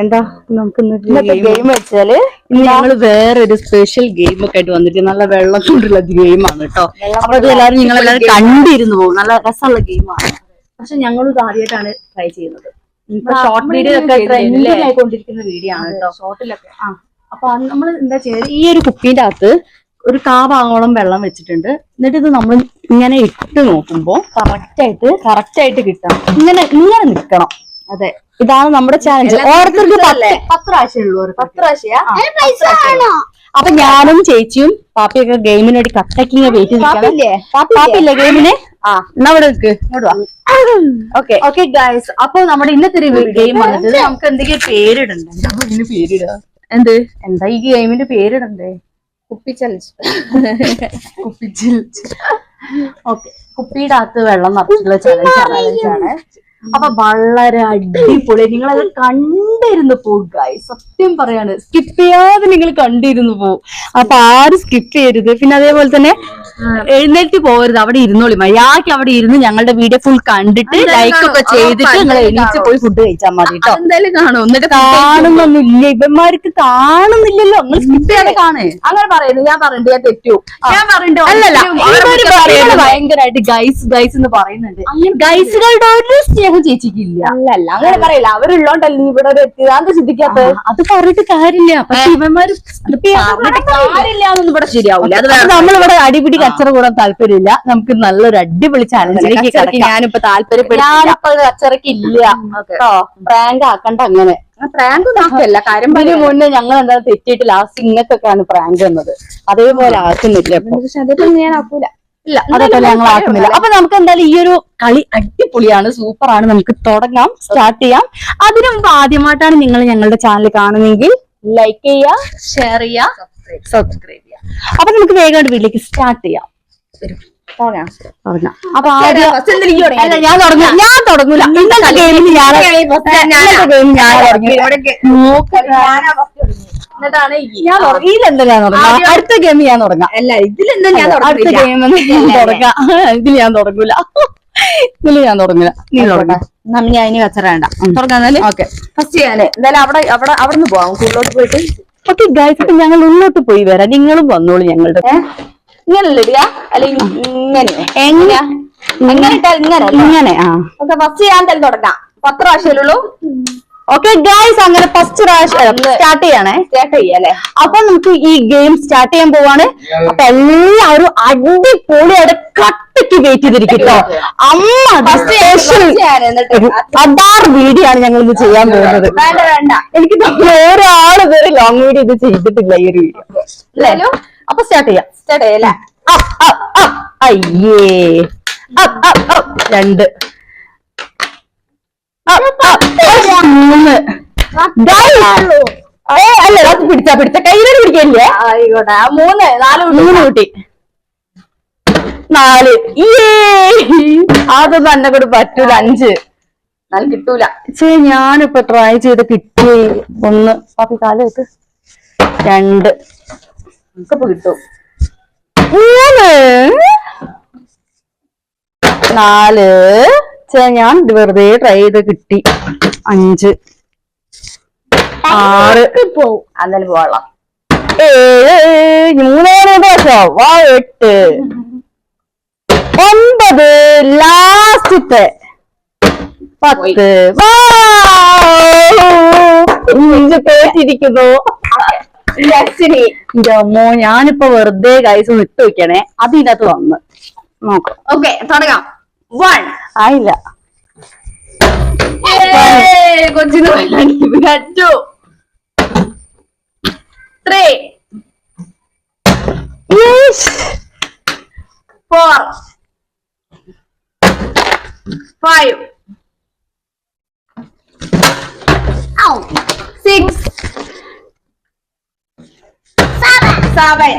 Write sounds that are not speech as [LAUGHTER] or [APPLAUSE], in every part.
എന്താ നമുക്ക് ഇന്നത്തെ ഗെയിം വെച്ചാൽ ഞങ്ങൾ വേറൊരു സ്പെഷ്യൽ ഗെയിം ഒക്കെ ആയിട്ട് വന്നിട്ട് നല്ല വെള്ളം കൊണ്ടുള്ള ഗെയിമാണ് കേട്ടോ. അപ്പൊ അത് എല്ലാവരും നിങ്ങൾ എല്ലാവരും കണ്ടിരുന്നു പോകും. നല്ല രസമുള്ള ഗെയിമാണ് പക്ഷെ ഞങ്ങൾ ഇത് ആദ്യമായിട്ടാണ് ട്രൈ ചെയ്യുന്നത്. ഷോർട്ട് വീഡിയോ ഒക്കെ ട്രെൻഡിങ് ആയിക്കൊണ്ടിരിക്കുന്ന വീഡിയോ ആണ് കേട്ടോ. ഷോർട്ടിലൊക്കെ ആ അപ്പൊ നമ്മൾ എന്താ ചെയ്യുന്നത് ഈ ഒരു കുപ്പീന്റെ അകത്ത് ഒരു കാവാങ്ങോളം വെള്ളം വെച്ചിട്ടുണ്ട്. എന്നിട്ട് ഇത് നമ്മൾ ഇങ്ങനെ ഇട്ട് നോക്കുമ്പോ കറക്റ്റ് ആയിട്ട് കറക്റ്റ് ആയിട്ട് കിട്ടണം. ഇങ്ങനെ ഇങ്ങനെ നിക്കണം. അതെ. ഇതാണ് നമ്മുടെ ചാലഞ്ച് ഓരോരുത്തർക്ക് പത്ത് പ്രാവശ്യം ഉള്ളൂ പത്ത് പ്രാവശ്യ അപ്പൊ ഞാനും ചേച്ചിയും പാപ്പിയൊക്കെ ഗെയിമിന് വേണ്ടി കട്ടക്കിങ് വെയിറ്റ് പാപ്പില്ലേ? പാപ്പില്ലേ? ഗെയിമിന് ആ. എന്നാ ഇവിടെ നിൽക്ക്. ഓക്കെ ഓക്കെ ഗൈസ് അപ്പൊ നമ്മുടെ ഇന്നത്തെ ഒരു ഗെയിം വന്നിട്ട് നമുക്ക് എന്തെങ്കിലും പേരിടണ്ടേ? എന്താ എന്ത്? എന്താ ഈ ഗെയിമിന്റെ പേരിടണ്ടേ? കുപ്പി ചലഞ്ച് കുപ്പിച്ചിൽ. ഓക്കെ കുപ്പിയുടെ അകത്ത് വെള്ളം നിറച്ചിട്ടുള്ള ചലഞ്ച് ആണ്. അപ്പൊ വളരെ അടിപൊളി. നിങ്ങൾ അത് കണ്ടിരുന്നു പോകും ഗൈസ് സത്യം പറയാണ്. സ്കിപ്പ് ചെയ്യാതെ നിങ്ങൾ കണ്ടിരുന്നു പോകും അപ്പൊ ആര് സ്കിപ്പ് ചെയ്യരുത്. പിന്നെ അതേപോലെ തന്നെ എഴുന്നേറ്റ് പോകരുത്. അവിടെ ഇരുന്നോളി. മര്യാദയ്ക്ക് അവിടെ ഇരുന്ന് ഞങ്ങളുടെ വീഡിയോ ഫുൾ കണ്ടിട്ട് ലൈക്ക് ഒക്കെ ചെയ്തിട്ട് നിങ്ങൾ എണീച്ച് പോയി ഫുഡ് കഴിച്ചാൽ മതി കേട്ടോ എന്തായാലും കാണും. എന്നിട്ട് കാണുന്നൊന്നുമില്ല. ഇവന്മാർക്ക് കാണുന്നില്ലല്ലോ നിങ്ങൾ സ്കിപ്പ് ചെയ്യാതെ കാണേ. അങ്ങനെ പറയുന്നു. ഞാൻ പറയണ്ടേ ഞാൻ തെറ്റു. ഞാൻ പറയണ്ടോ അല്ലല്ല ഭയങ്കരമായിട്ട് ഗൈസ് ഗൈസ് എന്ന് പറയുന്നുണ്ട്. ഗൈസുകളുടെ ഒരു സ്നേഹം ചേച്ചിക്കില്ല. അല്ലല്ല അങ്ങനെ പറയില്ല. അവരുള്ളോണ്ടല്ലേ ഇവിടെ ഒരു എത്തിയതാന്ന് ചിന്തിക്കാത്ത അത് പറഞ്ഞിട്ട് കാര്യമില്ല. പക്ഷെ ഇവന്മാര് ഇവിടെ ശരിയാവില്ല നമ്മളിവിടെ അടിപിടി കച്ചറ കൂടാൻ താല്പര്യമില്ല. നമുക്ക് നല്ലൊരു അടിപൊളി ചാലഞ്ചിലേക്ക് ഞാനിപ്പോ താല്പര്യപ്പെടുന്നില്ല ഞാനിപ്പോ കച്ചറക്ക് ഇല്ല. കേട്ടോ പ്രാങ്ക് ആക്കണ്ട അങ്ങനെ. പ്രാങ്ക് നോക്കല്ല കാര്യം പറഞ്ഞ മുന്നേ ഞങ്ങൾ എന്താ തെറ്റിയിട്ട് ലാസ്റ്റ് ഇങ്ങക്കൊക്കെയാണ് പ്രാങ്ക് എന്നത് അതേപോലെ ആക്കുന്നില്ല പക്ഷെ അതൊന്നും ഞാൻ ആക്കൂല. ഇല്ല അതൊക്കെ ഞങ്ങൾ ആക്കുന്നില്ല. അപ്പൊ നമുക്ക് എന്തായാലും ഈ ഒരു കളി അടിപൊളിയാണ് സൂപ്പറാണ്. നമുക്ക് തുടങ്ങാം സ്റ്റാർട്ട് ചെയ്യാം. അതിനു മുമ്പ് ആദ്യമായിട്ടാണ് നിങ്ങൾ ഞങ്ങളുടെ ചാനൽ കാണുന്നെങ്കിൽ ലൈക്ക് ചെയ്യുക ഷെയർ ചെയ്യുക സബ്സ്ക്രൈബ് ചെയ്യുക. അപ്പൊ നമുക്ക് വേഗം വീട്ടിലേക്ക് സ്റ്റാർട്ട് ചെയ്യാം. അപ്പൊ ആദ്യം? അല്ല ഞാൻ തുടങ്ങും. ഞാൻ തുടങ്ങൂല. ഇന്നത്തെ ഗെയിമിന് ഞാൻ ഇന്നത്തെ ഗെയിമിന് ഞാൻ തുടങ്ങി. നോക്ക്. എന്നിട്ടാണ് അടുത്ത ഗെയിം ഞാൻ തുടങ്ങാം. അല്ല ഇതിലെന്താ ഞാൻ അടുത്ത തുടങ്ങിയില്ല. ഗെയിം ഞാൻ തുടങ്ങാം. [LAUGHS] ഇതിൽ ഞാൻ തുടങ്ങൂല. ഇതിൽ ഞാൻ തുടങ്ങില്ല നീ തുടങ്ങാം. നമ്മ ഞാൻ ഇനി കച്ചറ വേണ്ട. തുടങ്ങാന്നാൽ ഓക്കെ. ഫസ്റ്റ് ഞാൻ എന്തായാലും അവിടെ അവിടെ അവിടെ നിന്ന് പോവാം. ഉള്ളോട്ട് പോയിട്ട്. ഓക്കെ ഗൈസ് അപ്പൊ ഞങ്ങൾ ഉള്ളോട്ട് പോയി വരാം. നിങ്ങളും വന്നോളൂ ഞങ്ങളുടെ ഇങ്ങനെ. ഇങ്ങനെ? എങ്ങനെയാ എങ്ങനെ ഇട്ടാൽ ഇങ്ങനെ ഇങ്ങനെ ആ. ഓക്കെ ഫസ്റ്റ് ഞാൻ തന്നെ തുടങ്ങാം. പത്ത് പ്രാവശ്യമല്ലേ ഓക്കെ ഗൈസ് അങ്ങനെ ഫസ്റ്റ് പ്രാവശ്യം സ്റ്റാർട്ട് ചെയ്യണേ. സ്റ്റാർട്ട് ചെയ്യാല്ലേ അപ്പൊ നമുക്ക് ഈ ഗെയിം സ്റ്റാർട്ട് ചെയ്യാൻ പോവാണ്. അപ്പൊ എല്ലാവരും അടിപൊളിയായിട്ട് കട്ടയ്ക്ക് വെയിറ്റ് ചെയ്തിരിക്കട്ടോ അമ്മ സ്പെഷ്യൽ അതാർ വീഡിയോ ആണ് ഞങ്ങൾ ഇത് ചെയ്യാൻ പോകുന്നത്. എനിക്ക് ഒരാൾ ഇതുവരെ ലോങ് വീഡിയോ ഇത് ചെയ്തിട്ടില്ല ഈ ഒരു വീഡിയോ അപ്പൊ സ്റ്റാർട്ട് ചെയ്യാം. Start up. അയ്യേ. രണ്ട്. മൂന്ന്. ഏ, അല്ല അത് പിടിച്ചാ പിടിച്ച. കയ്യിലൊരു പിടിക്കല്ലേ ആയിക്കോട്ടെ. മൂന്ന് നാല് മൂന്ന് കുട്ടി. നാല്. അതൊന്നും എന്നെ കൂടെ പറ്റൂല. അഞ്ച്. നാല് കിട്ടൂല. ചേ ഞാനിപ്പോ ട്രൈ ചെയ്ത് കിട്ടി. ഒന്ന്. പാപ്പി കാൽ വെക്ക്. രണ്ട്. നമുക്കിപ്പോ കിട്ടും. മൂന്ന്. നാല്. ഞാൻ ഇത് വെറുതെ ട്രൈ ചെയ്ത് കിട്ടി. അഞ്ച്. ആറ്. പോവും പോവാം ഏഴ്. മൂന്നേഴ് ദോശം വാ എട്ട്. ഒമ്പത്. ലാസ്റ്റത്തെ. പത്ത്. തോറ്റിരിക്കുന്നു. അമ്മോ ഞാനിപ്പോ വെറുതെ കൈസ് വിട്ടു വെക്കണേ. അതിനകത്ത് വന്ന്. നോക്കാം. ഓക്കെ തുടങ്ങാം. വൺ ആയില്ല. കൊച്ചിന് two three. Four five six seven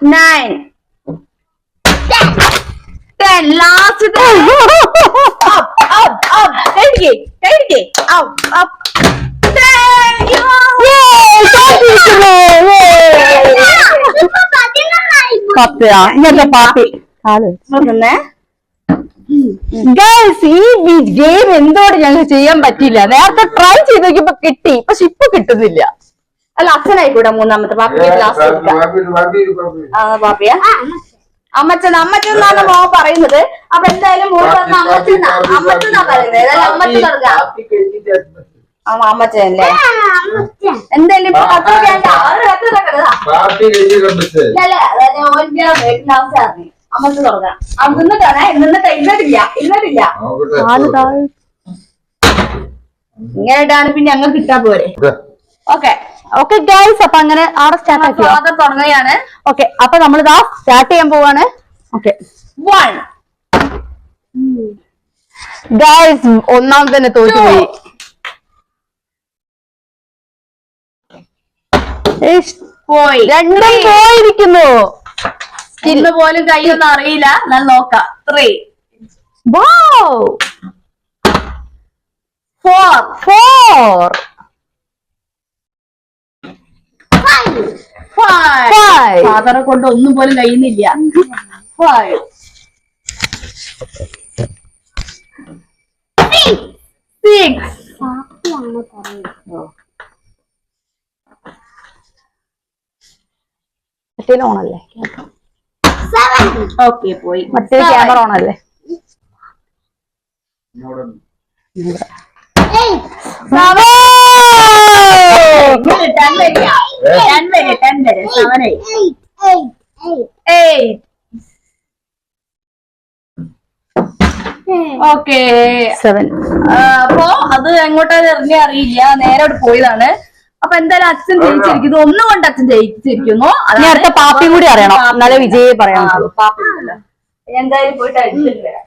nine. Ten. Last ten. [LAUGHS] Up up up. കഴുകി കഴുകി up up. Ten. You. Yay. പത്ത് ആ ഇങ്ങനത്തെ പാപ്പി കാൽ നോക്കുന്നേ? ഗൈസ് ഈ ഗെയിം എന്തോട് ഞങ്ങൾക്ക് ചെയ്യാൻ പറ്റില്ല നേരത്തെ ട്രൈ ചെയ്ത് നോക്കിയപ്പോ കിട്ടി. പക്ഷെ ഇപ്പൊ കിട്ടുന്നില്ല. അല്ല അച്ഛനായിക്കൂടെ മൂന്നാമത്തെ? ലാസ്റ്റ് കൊടുക്കാം ആ പാപ്പിയ അമ്മച്ചൻ. അമ്മച്ചൻ എന്നാണ് മോ പറയുന്നത്. അപ്പൊ എന്തായാലും മോൻ പറഞ്ഞ അമ്മച്ചൻ അമ്മച്ചൻ എന്നാ പറയുന്നത്. ഏതായാലും അമ്മച്ചൻ തുടങ്ങാം. ആ അമ്മച്ചൻ. അല്ലേ എന്തായാലും ഇപ്പൊ കത്ത് വേണ്ട അവർ കത്ത് വെക്കണതാ ഇല്ലല്ലേ അതായത് ഓന്റെ വീട്ടിന്റെ അവസ്ഥ അറിഞ്ഞു അമ്മച്ചൻ തുടങ്ങാം. ആ നിന്നിട്ടാണേ നിന്നിട്ട്? ഇന്നിട്ടില്ല ഇന്നിട്ടില്ല. കാൽ താഴെ. ഇങ്ങനെയിട്ടാണ് പിന്നെ ഞങ്ങൾ കിട്ടാ പോരെ. ഓക്കെ. ഓക്കെ ഗൈസ് അപ്പൊ അങ്ങനെ ആടെ സ്റ്റാർട്ട് തുടങ്ങുകയാണ്. ഓക്കെ അപ്പൊ നമ്മളിതാ സ്റ്റാർട്ട് ചെയ്യാൻ പോവാണ്. ഓക്കെ വൺ ഗൈസ് ഒന്നാം തന്നെ തോറ്റുപോയി പോയി. രണ്ടും പോയിരിക്കുന്നു. ഇന്ന് പോലും കൈയൊന്നും അറിയില്ല. ഞാൻ നോക്കാം. ത്രീ ഫോർ ഫോർ ഫൈവ് ഫാദറെ കൊണ്ട് ഒന്നും പോലും കഴിയുന്നില്ല. ഫൈവ് സിക്സ് മറ്റേ ഓണല്ലേ? ഓക്കെ പോയി. മറ്റേ ക്യാമറ ഓണല്ലേ? വരിക ടെൻ വരെ ടെൻ വരെ സെവൻ എയ്റ്റ് ഓക്കെ സെവൻ അപ്പോ അത് എങ്ങോട്ടാ എറിഞ്ഞ അറിയില്ല. നേരെ അവിടെ പോയതാണ്. അപ്പൊ എന്തായാലും അച്ഛൻ ജയിച്ചിരിക്കുന്നു. ഒന്നും കൊണ്ട് അച്ഛൻ ജയിച്ചിരിക്കുന്നു. ഇനി അടുത്ത പാപ്പയും കൂടി അറിയണം. എന്നാലേ വിജയ പറയാം. പാപ്പി എന്തായാലും പോയിട്ട് അടിച്ചിട്ട് വരാം